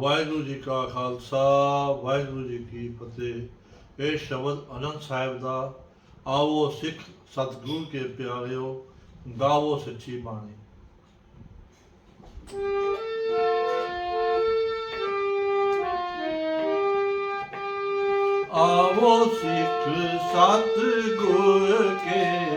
ਵਾਹਿਗੁਰੂ ਜੀ ਕਾ ਖਾਲਸਾ, ਵਾਹਿਗੁਰੂ ਜੀ ਕੀ ਫਤਿਹ। ਇਹ ਸ਼ਬਦ ਅਨੰਦ ਸਾਹਿਬ ਦਾ ਆਓ ਸਿੱਖ ਸਤਿਗੁਰੂ ਕੇ ਪਿਆਰਿਓ, ਗਾਵੋ ਸੱਚੀ ਬਾਣੀ। ਆਵੋ ਸਿੱਖ ਸਤਿਗੁਰ ਕੇ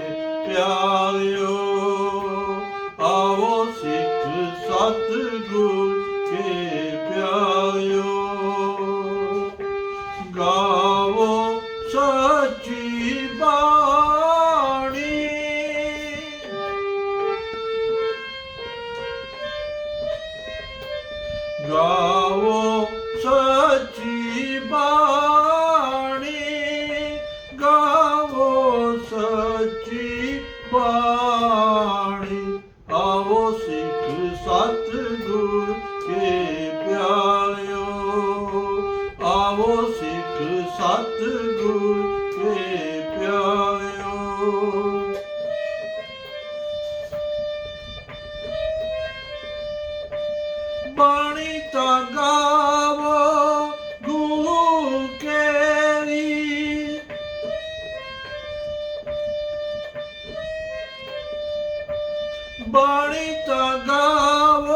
ਗਾਵੋ ਸੱਚੀ ਬਾਣੀ ਗਾਵੋ ਸੱਚੀ ਬਾਣੀ। ਆਵੋ ਸਿੱਖ ਸਤਿਗੁਰ ਕੇ ਪਿਆਰਿਓ ਆਵੋ ਸਿੱਖ ਸਤਿਗੁਰ বাড়িটা গাব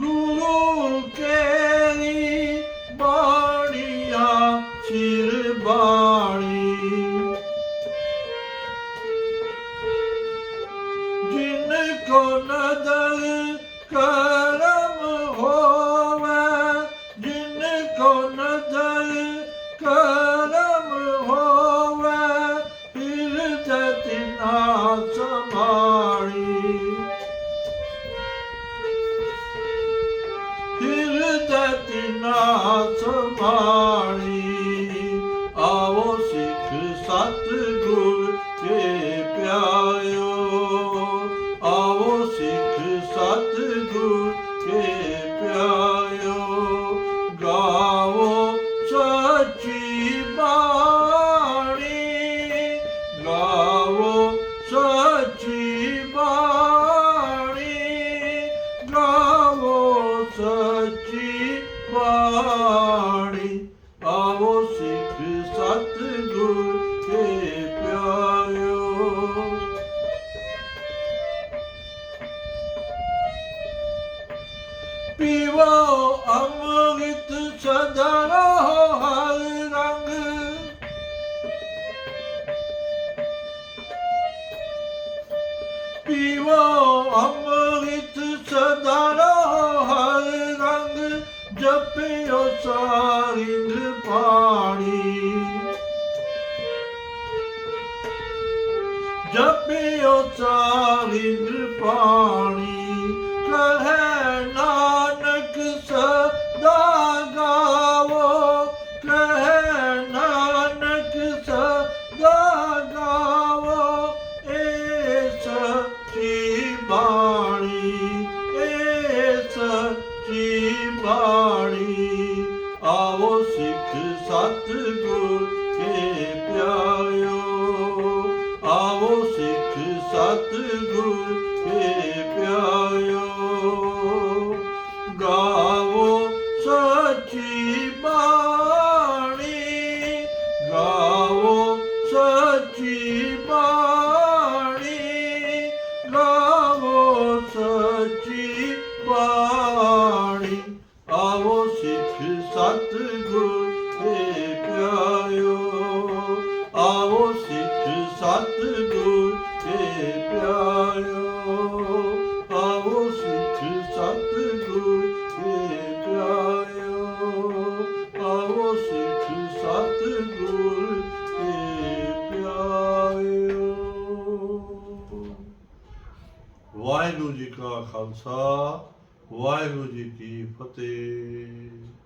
গুরুল কেরি বাড়িয়া চির বাড়ি জিন কোন দল করা hova Cinni konadayı karamı hova İrdetin asamari İrdetin asamari Avosi kısatı gül Kipyayo ਪੀਵੋ, ਅੰਮ੍ਰਿਤ ਸਦਾ ਰਹੋ ਹਰ ਰੰਗ। ਪੀਵੋ, ਅੰਮ੍ਰਿਤ ਸਦਾ ਰਹੋ ਹਰ ਰੰਗ, ਜਪਿਓ ਸਾਰਿੰਦ ਪਾਣੀ ਜਪਿਓ ਸਾਰਿੰਦ ਪਾਣੀ ਕਹੈ ਨਾਨਕ ਸਿੱਖ ਸਤਿਗੁਰ ਕੇ ਪਿਆਰਿਓ। ਸਤਿਗੁਰ ਦੇ ਪਿਆਰਿਓ, ਆਓ ਸਿੱਖ ਸਤਿਗੁਰ ਦੇ ਪਿਆਰਿਓ, ਆਓ ਸਿੱਖ ਸਤਿਗੁਰ ਦੇ ਪਿਆਰਿਓ। ਵਾਹਿਗੁਰੂ ਜੀ ਕਾ ਖਾਲਸਾ, ਵਾਹਿਗੁਰੂ ਜੀ ਕੀ ਫਤਿਹ।